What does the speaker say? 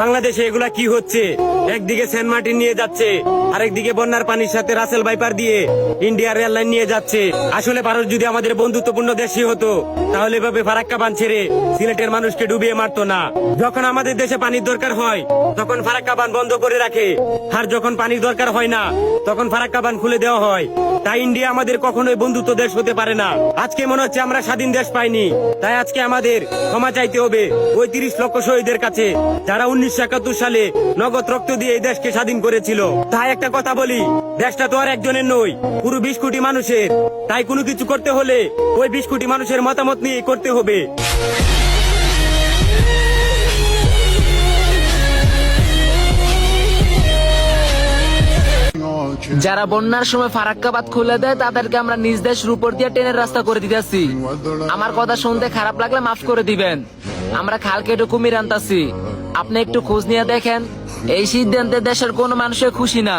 বাংলাদেশে এগুলা কি হচ্ছে? একদিকে সেন্ট মার্টিন নিয়ে যাচ্ছে, আরেকদিকে বন্যার পানির সাথে রাসেল বাইপার দিয়ে ইন্ডিয়ার এয়ারলাইন নিয়ে যাচ্ছে। আসলে ভারত যদি আমাদের বন্ধুত্বপূর্ণ দেশই হতো, তাহলে এভাবে ফারাক্কা বান ছেড়ে সিলেটের মানুষকে ডুবিয়ে মারতো না। যখন আমাদের দেশে পানির দরকার হয়, তখন ফারাক্কা বান বন্ধ করে রাখে। আর যখন পানির দরকার হয় না, তখন ফারাক্কা বান খুলে দেওয়া হয়। তাই ইন্ডিয়া আমাদের কখনোই বন্ধুত্ব দেশ হতে পারে না। আজকে মনে হচ্ছে আমরা স্বাধীন দেশ পাইনি। তাই আজকে আমাদের ক্ষমা চাইতে হবে। ওই তিরিশ লক্ষ শহীদের কাছে, যারা উনিশশো একাত্তর সালে নগদ রক্ত দিয়ে এই দেশকে স্বাধীন করেছিল। তাই একটা কথা বলি, দেশটা তো আর একজনের নই, পুরো বিশ কোটি মানুষের। তাই কোনো কিছু করতে হলে ওই বিশ কোটি মানুষের মতামত নিয়ে করতে হবে। যারা বন্যার সময় ফারাক্কাবাদ খুলে দেয় তাদেরকে আমরা নিজ দেশের উপর দিয়ে ট্রেনের রাস্তা করে দিতেছি আমার কথা শুনতে খারাপ লাগলে মাফ করে দিবেন আমরা খাল কেটে কুমির আনতাছি আপনি একটু খোঁজ নিয়ে দেখেন এই সিদ্ধান্তে দেশের কোনো মানুষের খুশি না